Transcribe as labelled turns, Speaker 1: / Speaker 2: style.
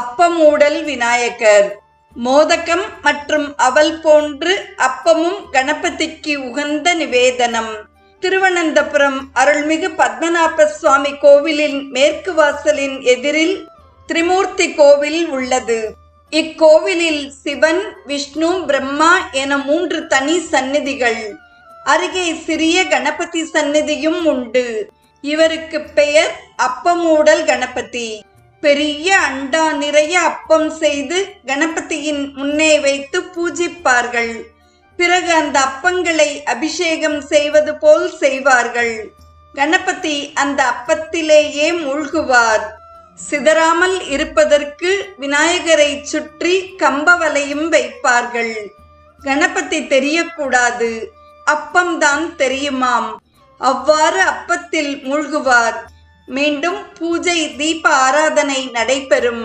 Speaker 1: அப்பமூடல் விநாயகர். மோதகம் மற்றும் அவல் போன்று அப்பமும் கணபதிக்கு உகந்த நிவேதனம். திருவனந்தபுரம் அருள்மிகு பத்மநாப சுவாமி கோவிலின் மேற்கு வாசலின் எதிரில் திரிமூர்த்தி கோவில் உள்ளது. இக்கோவிலில் சிவன் விஷ்ணு பிரம்மா என மூன்று தனி சந்நிதிகள். அருகே சிறிய கணபதி சந்நிதியும் உண்டு. இவருக்கு பெயர் அப்பமூடல் கணபதி. பெரிய அண்டா நிறைய அப்பம் செய்து கணபதியின் முன்னே வைத்து பூஜிப்பார்கள். பிறகு அந்த அப்பங்களை அபிஷேகம் செய்வது போல் செய்வார்கள். கணபதி அந்த அப்பத்திலேயே மூழ்குவார். சிதறாமல் இருப்பதற்கு விநாயகரை சுற்றி கம்பவலையும் வைப்பார்கள். கணபதி தெரியக்கூடாது. அப்பம்தான் தெரியுமாம். அவ்வாறு அப்பத்தில் மூழ்குவார். மீண்டும் பூஜை தீப ஆராதனை நடைபெறும்.